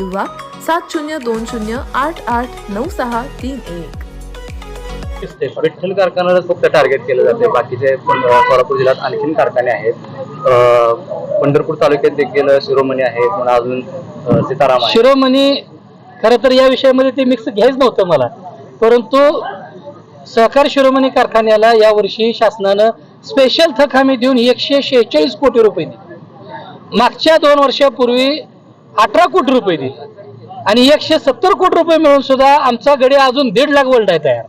किंवा सात शून्य दोन शून्य आठ आठ नऊ सहा तीन एक. दिसते विठ्ठल कारखान्याला फक्त टार्गेट केलं जाते बाकीचे सोलापूर जिल्ह्यात आणखीन कारखाने आहेत. अं, पंढरपूर तालुक्यात देखील शिरोमणी आहे पुन्हा अजून सीताराम आहे शिरोमणी खरं तर या विषयामध्ये ते मिक्स घ्यायच नव्हतं मला. परंतु सहकार शिरोमणी कारखान्याला यावर्षी शासनानं स्पेशल थक हमी देऊन एकशे शेहेचाळीस कोटी रुपये दिले. मागच्या दोन वर्षापूर्वी अठरा कोटी रुपये दिले. आणि एकशे सत्तर कोटी रुपये मिळून सुद्धा आमचा गडी अजून दीड लाख वोल्ट आहे तयार.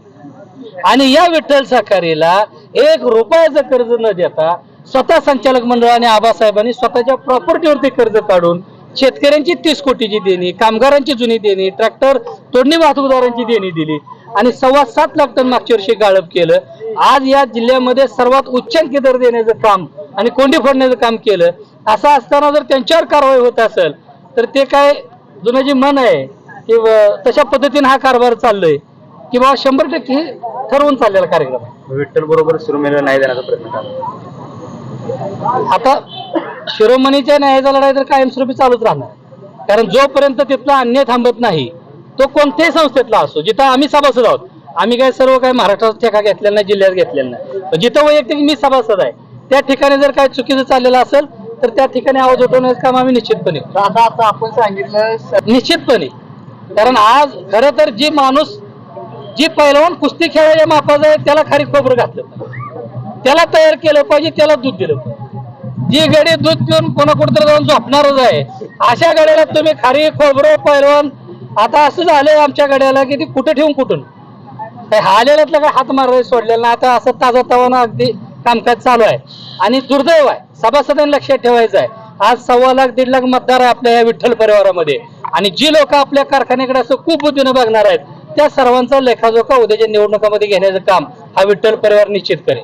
आणि या विठ्ठल सहकारीला एक रुपयाचं कर्ज न देता स्वतः संचालक मंडळ आणि आबासाहेबांनी स्वतःच्या प्रॉपर्टीवरती कर्ज काढून शेतकऱ्यांची तीस कोटीची देणी कामगारांची जुनी देणी ट्रॅक्टर तोडणी वाहतूकदारांची देणी दिली आणि सव्वा सात लाख टन मागच्या वर्षी गाळप केलं. आज या जिल्ह्यामध्ये सर्वात उच्चांकी दर देण्याचं काम आणि कोंडी फोडण्याचं काम केलं. असं असताना जर त्यांच्यावर कारवाई होत असेल तर ते काय जुनं जे मन आहे की व- तशा पद्धतीने हा कारभार चाललोय. की बाबा शंभर टक्के ठरवून चाललेला कार्यक्रम. विठ्ठल बरोबर शिरोमणीला नाही देण्याचा प्रयत्न करा आता शिरोमणीच्या न्यायाचा लढाई तर कायमस्वरूपी चालूच राहणार. कारण जोपर्यंत तिथला अन्याय थांबत नाही तो कोणत्याही संस्थेतला असो जिथं आम्ही सभासद आहोत आम्ही काय सर्व काय महाराष्ट्रात ठेका घेतलेला नाही जिल्ह्यात घेतलेला नाही. जिथं वैयक्तिक मी सभासद आहे त्या ठिकाणी जर काय चुकीचं चाललेलं असेल तर त्या ठिकाणी आवाज उठवण्याचं काम आम्ही निश्चितपणे करू. आता आता आपण सांगितलं निश्चितपणे. कारण आज खरं तर जी माणूस जी पैलवान कुस्ती खेळायच्या मापाचं आहे त्याला खारी खोबरं घातलं पाहिजे. त्याला तयार केलं पाहिजे त्याला दूध दिलं पाहिजे. जी गाडी दूध पिऊन कोणा कुठं जाऊन झोपणारच आहे अशा गाड्याला तुम्ही खारी खोबरं पैलवान आता असं झालंय आमच्या गाड्याला की ती कुठं ठेवून कुठून काय आलेल्यातला काय हात मारायला सोडलेला नाही. आता असं ताजा तवानं अगदी कामकाज चालू आहे. आणि दुर्दैव आहे. सभासदांनी लक्षात ठेवायचं आहे. आज सव्वा लाख दीड लाख मतदार आहे आपल्या या विठ्ठल परिवारामध्ये. आणि जी लोक आपल्या कारखान्याकडे असं खूप बुद्धीनं बघणार आहेत त्या सर्वांचा लेखाजोखा उद्याच्या निवडणुकामध्ये घेण्याचं काम हा विठ्ठल परिवार निश्चित करेल.